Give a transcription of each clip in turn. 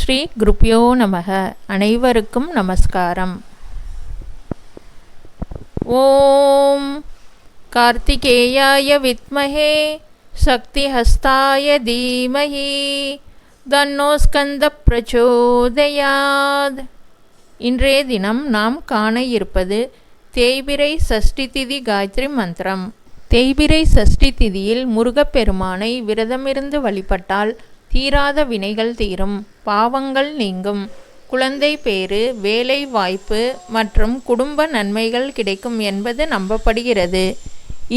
ஸ்ரீ குருப்பியோ நமக. அனைவருக்கும் நமஸ்காரம். ஓம் கார்த்திகேயாய வித்மஹே சக்திஹஸ்தாய தீமஹி தன்னோஸ்கந்த பிரச்சோதயாத் இன்றைய தினம் நாம் காண இருப்பது தேய்பிரை சஷ்டி திதி காயத்ரி மந்திரம். தேய்பிரை சஷ்டி திதியில் முருகப்பெருமானை விரதமிருந்து வழிபட்டால் தீராத வினைகள் தீரும். பாவங்கள் நீங்கும். குழந்தை பேறு வேலை வாய்ப்பு மற்றும் குடும்ப நன்மைகள் கிடைக்கும் என்பது நம்பப்படுகிறது.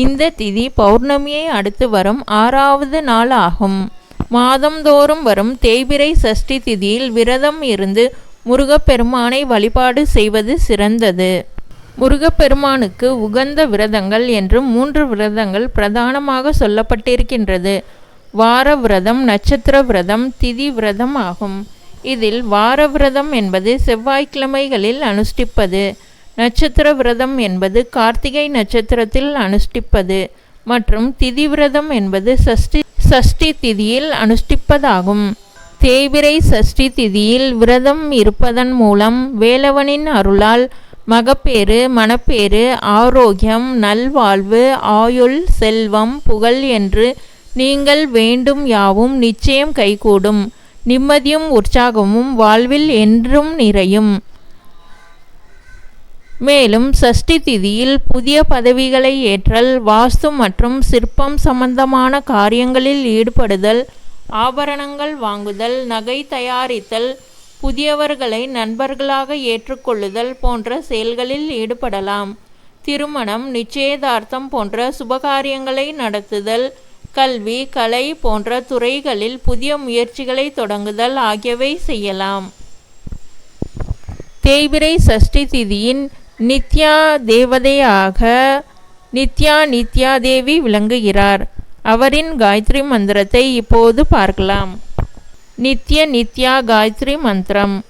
இந்த திதி பௌர்ணமியை அடுத்து வரும் ஆறாவது நாள் ஆகும். மாதந்தோறும் வரும் தேய்பிரை சஷ்டி திதியில் விரதம் இருந்து முருகப்பெருமானை வழிபாடு செய்வது சிறந்தது. முருகப்பெருமானுக்கு உகந்த விரதங்கள் என்று மூன்று விரதங்கள் பிரதானமாக சொல்லப்பட்டிருக்கின்றது. வார விரதம் நட்சத்திர விரதம் திதி விரதம் ஆகும். இதில் வார விரதம் என்பது செவ்வாய்க்கிழமைகளில் அனுஷ்டிப்பது. நட்சத்திர விரதம் என்பது கார்த்திகை நட்சத்திரத்தில் அனுஷ்டிப்பது. மற்றும் திதி விரதம் என்பது சஷ்டி சஷ்டி திதியில் அனுஷ்டிப்பதாகும். தேய்பிரை சஷ்டி திதியில் விரதம் இருப்பதன் மூலம் வேலவனின் அருளால் மகப்பேறு மணப்பேறு ஆரோக்கியம் நல்வாழ்வு ஆயுள் செல்வம் புகழ் என்று நீங்கள் வேண்டும் யாவும் நிச்சயம் கைகூடும். நிம்மதியும் உற்சாகமும் வாழ்வில் என்றும் நிறையும். மேலும் சஷ்டி திதியில் புதிய பதவிகளை ஏற்றல் வாஸ்து மற்றும் சிற்பம் சம்பந்தமான காரியங்களில் ஈடுபடுதல் ஆபரணங்கள் வாங்குதல் நகை தயாரித்தல் புதியவர்களை நண்பர்களாக ஏற்றுக்கொள்ளுதல் போன்ற செயல்களில் ஈடுபடலாம். திருமணம் நிச்சயதார்த்தம் போன்ற சுபகாரியங்களை நடத்துதல் கல்வி கலை போன்ற துறைகளில் புதிய முயற்சிகளை தொடங்குதல் ஆகியவை செய்யலாம். தேய்பிரை சஷ்டி திதியின் நித்யா தேவதையாக நித்யா நித்யா தேவி விளங்குகிறார். அவரின் காயத்ரி மந்திரத்தை இப்போது பார்க்கலாம். நித்ய நித்யா காயத்ரி மந்திரம்.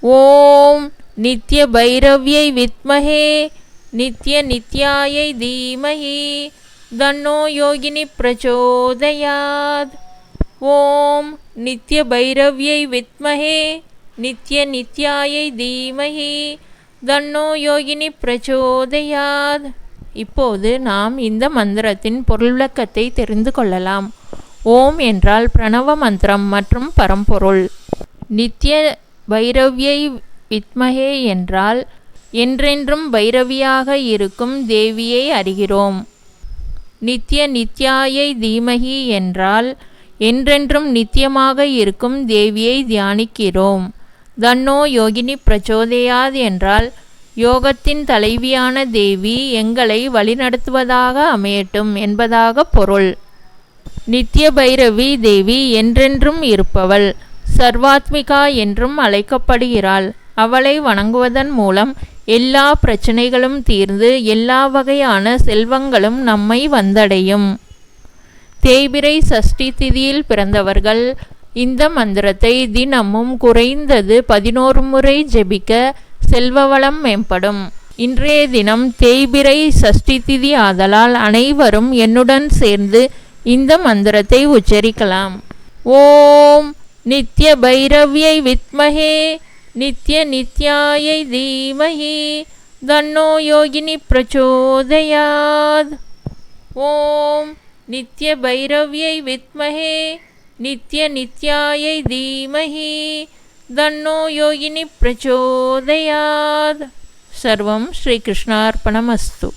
ஓம் நித்ய பைரவ்யை வித்மஹே நித்ய நித்யாயை தீமஹி தன்னோ யோகினி பிரச்சோதயாத். ஓம் நித்ய பைரவ்யை வித்மஹே நித்ய நித்யாயை தீமஹி தன்னோ யோகினி பிரச்சோதயாத். இப்போது நாம் இந்த மந்திரத்தின் பொருளக்கத்தை தெரிந்து கொள்ளலாம். ஓம் என்றால் பிரணவ மந்திரம் மற்றும் பரம்பொருள். நித்ய பைரவியை வித்மகே என்றால் என்றென்றும் பைரவியாக இருக்கும் தேவியை அறிகிறோம். நித்ய நித்யாயை தீமகி என்றால் என்றென்றும் நித்தியமாக இருக்கும் தேவியை தியானிக்கிறோம். தன்னோ யோகினி பிரச்சோதையாது என்றால் யோகத்தின் தலைவியான தேவி எங்களை வழிநடத்துவதாக அமையட்டும் என்பதாக பொருள். நித்ய பைரவி தேவி என்றென்றும் இருப்பவள். சர்வாத்மிகா என்றும் அழைக்கப்படுகிறாள். அவளை வணங்குவதன் மூலம் எல்லா பிரச்சனைகளும் தீர்ந்து எல்லா வகையான செல்வங்களும் நம்மை வந்தடையும். தேய்பிரை சஷ்டி திதியில் பிறந்தவர்கள் இந்த மந்திரத்தை தினமும் குறைந்தது பதினோரு முறை ஜெபிக்க செல்வவளம் மேம்படும். இன்றைய தினம் தேய்பிரை சஷ்டி திதி ஆதலால் அனைவரும் என்னுடன் சேர்ந்து இந்த மந்திரத்தை உச்சரிக்கலாம். ஓம் நித்ய பைரவியை வித்மகே நித்ய நித்யாயை தீமஹி தன்னோ யோகினி பிரச்சோதயாத் ஓம் நித்ய பைரவ்யை வித்மஹே நித்ய நித்யாயை தீமஹி தன்னோ யோகினி பிரச்சோதயாத் சர்வம் ஸ்ரீகிருஷ்ணார்ப்பணமஸ்து